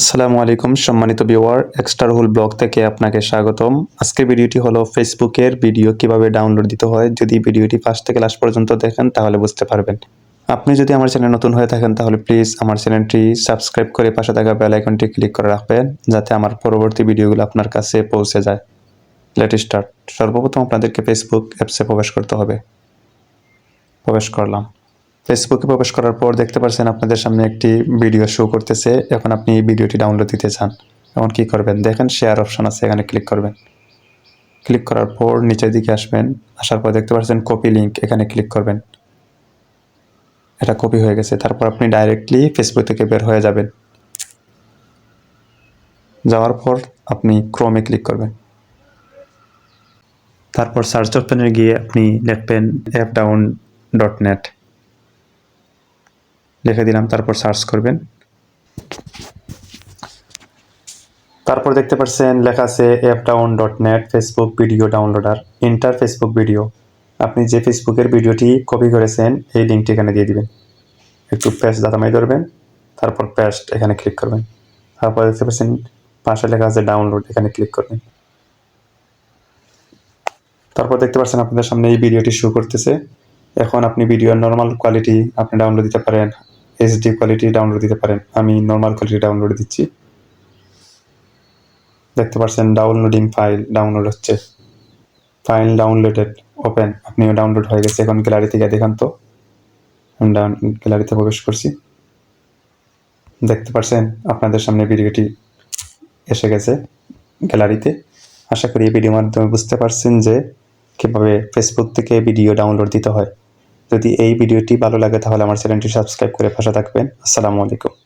আসসালামু আলাইকুম সম্মানিত ভিউয়ার এক্সট্রা রুল ব্লগ থেকে আপনাকে স্বাগতম। আজকের ভিডিওটি হলো ফেসবুকের ভিডিও কীভাবে ডাউনলোড দিতে হয়। যদি ভিডিওটি ফার্স্ট থেকে লাস্ট পর্যন্ত দেখেন, তাহলে বুঝতে পারবেন। আপনি যদি আমার চ্যানেল নতুন হয়ে থাকেন, তাহলে প্লিজ আমার চ্যানেলটি সাবস্ক্রাইব করে পাশে থাকা বেল আইকনটি ক্লিক করে রাখবেন, যাতে আমার পরবর্তী ভিডিওগুলো আপনার কাছে পৌঁছে যায়। লেট স্টার্ট সর্বপ্রথম আপনাদেরকে ফেসবুক অ্যাপসে প্রবেশ করতে হবে। প্রবেশ করলাম। ফেসবুকে প্রবেশ করার পর দেখতে পাচ্ছেন আপনাদের সামনে একটি ভিডিও শো করতেছে। এখন আপনি এই ভিডিওটি ডাউনলোড দিতে চান, এখন কি করবেন? দেখেন শেয়ার অপশান আছে, এখানে ক্লিক করবেন। ক্লিক করার পর নিচের দিকে আসবেন, আসার পর দেখতে পাচ্ছেন কপি লিঙ্ক এখানে ক্লিক করবেন। এটা কপি হয়ে গেছে, তারপর আপনি ডাইরেক্টলি ফেসবুক থেকে বের হয়ে যাবেন। যাওয়ার পর আপনি ক্রোমে ক্লিক করবেন। তারপর সার্চ অপশনে গিয়ে আপনি লিখবেন অ্যাপ ডাউন ডট নেট লিখে দিলাম, তারপর সার্চ করবেন। তারপর দেখতে পাচ্ছেন লেখা আছে app down dot net Facebook video downloader enter Facebook video আপনি যে ফেসবুকের ভিডিওটি কপি করেছেন, এই লিঙ্কটি এখানে দিয়ে দিবেন। একটু পেস্ট দাতামাই ধরবেন, তারপর পেস্ট এখানে ক্লিক করবেন। তারপর দেখতে পাচ্ছেন পাশে লেখা আছে ডাউনলোড এখানে ক্লিক করবেন। তারপর দেখতে পাচ্ছেন আপনাদের সামনে এই ভিডিওটি শো করতেছে। এখন আপনি ভিডিওর নর্মাল কোয়ালিটি আপনি ডাউনলোড দিতে পারেন। এইচডি কোয়ালিটি ডাউনলোড দিতে পারেন। আমি নর্মাল কোয়ালিটি ডাউনলোড দিচ্ছি। দেখতে পাচ্ছেন ডাউনলোডিং ফাইল ডাউনলোড হচ্ছে। ফাইল ডাউনলোডেড ওপেন আপনিও ডাউনলোড হয়ে গেছে এখন গ্যালারি থেকে, দেখান তো। ডাউন গ্যালারিতে প্রবেশ করছি। দেখতে পাচ্ছেন, আপনাদের সামনে ভিডিওটি এসে গেছে গ্যালারিতে আশা করি এই ভিডিওর মাধ্যমে বুঝতে পারছেন যে কীভাবে ফেসবুক থেকে ভিডিও ডাউনলোড দিতে হয়। যদি এই ভিডিওটি ভালো লাগে তাহলে আমার চ্যানেলটি সাবস্ক্রাইব করে পাশে থাকবেন। আসসালামু আলাইকুম।